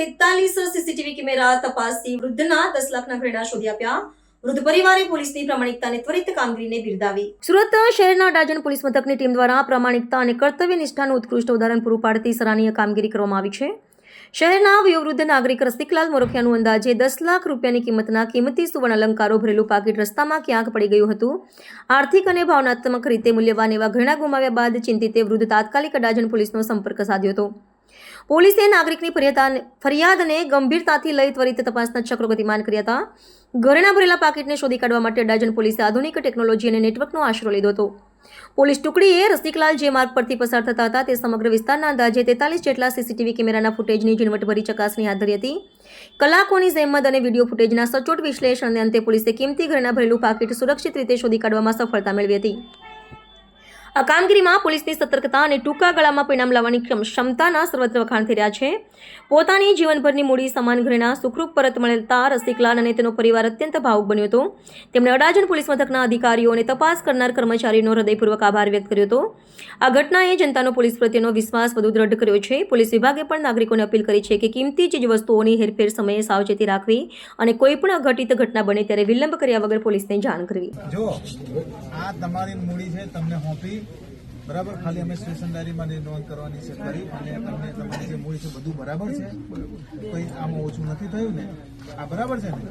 એકતાલીસ CCTV camera તપાસથી વૃદ્ધના દસ લાખના ઘરેણા શોધી આપ્યા. વૃદ્ધ પરિવારે પોલીસની પ્રામાણિકતા ત્વરિત કામગીરીને સુરત શહેરના ડાજન પોલીસ મથકની દ્વારા પ્રામાણિકતા અને કર્તવ્ય નિષ્ઠાનું ઉદાહરણ પૂરું પાડતી સરાહનીય કામગીરી કરવામાં આવી છે. શહેરના વયોવૃદ્ધ નાગરિક રસિકલાલ મોરખિયાનું અંદાજે દસ લાખ રૂપિયાની કિંમતના કિંમતી સુવર્ણ અલંકારો ભરેલું પાકીટ રસ્તામાં ક્યાંક પડી ગયું હતું. આર્થિક અને ભાવનાત્મક રીતે મૂલ્યવાન એવા ઘણા ગુમાવ્યા બાદ ચિંતિતે વૃદ્ધ તાત્કાલિક અડાજણ પોલીસનો સંપર્ક સાધ્યો હતો. પોલીસે નાગરિકની ફરિયાદ ફરિયાદને ગંભીરતાથી લઈ ત્વરિત તપાસના ચક્રો ગતિમાન કર્યા હતા. ઘરેણા ભરેલા પાકીટને શોધી કાઢવા માટે ડાજન પોલીસે આધુનિક ટેકનોલોજી અને નેટવર્કનો આશરો લીધો હતો. પોલીસ ટુકડીએ રસિકલાલ જે માર્ગ પરથી પસાર થતા હતા તે સમગ્ર વિસ્તારના અંદાજે તેતાલીસ જેટલા સીસીટીવી કેમેરાના ફૂટેજની ઝીણવટભરી ચકાસણી હાથ ધરી હતી. કલાકોની જહેમત અને વીડિયો ફૂટેજના સચોટ વિશ્લેષણ અને અંતે પોલીસે કિંમતી ઘરેણા ભરેલું પાકીટ સુરક્ષિત રીતે શોધી કાઢવામાં સફળતા મેળવી હતી. આ કામગીરીમાં પોલીસની સતર્કતા અને ટૂંકા ગાળામાં પરિણામ લાવવાની ક્ષમતાના સર્વત્ર વખાણ થઈ રહ્યા છે. પોતાની જીવનભરની મૂડી, સમાન ઘરેણા, સુખરૂપ પરત મળતા રસિકલાલ અને તેનો પરિવાર અત્યંત ભાવુક બન્યો હતો. તેમણે અડાજણ પોલીસ મથકના અધિકારીઓ અને તપાસ કરનાર કર્મચારીનો હૃદયપૂર્વક આભાર વ્યક્ત કર્યો હતો. આ ઘટનાએ જનતાનો પોલીસ પ્રત્યેનો વિશ્વાસ વધુ દ્રઢ કર્યો છે. પોલીસ વિભાગે પણ નાગરિકોને અપીલ કરી છે કે કિંમતી ચીજવસ્તુઓની હેરફેર સમયે સાવચેતી રાખવી અને કોઈ પણ અઘટિત ઘટના બને ત્યારે વિલંબ કર્યા વગર પોલીસને જાણ કરવી. જો આ તમારી મૂડી છે, તમને બરાબર? ખાલી અમે સ્ટેશનદારીમાં જે નોંધ કરવાની છે કરી અને તમને તમારી જે મૂળ છે બધું બરાબર છે. કોઈ આમાં ઓછું નથી થયું ને? આ બરાબર છે ને?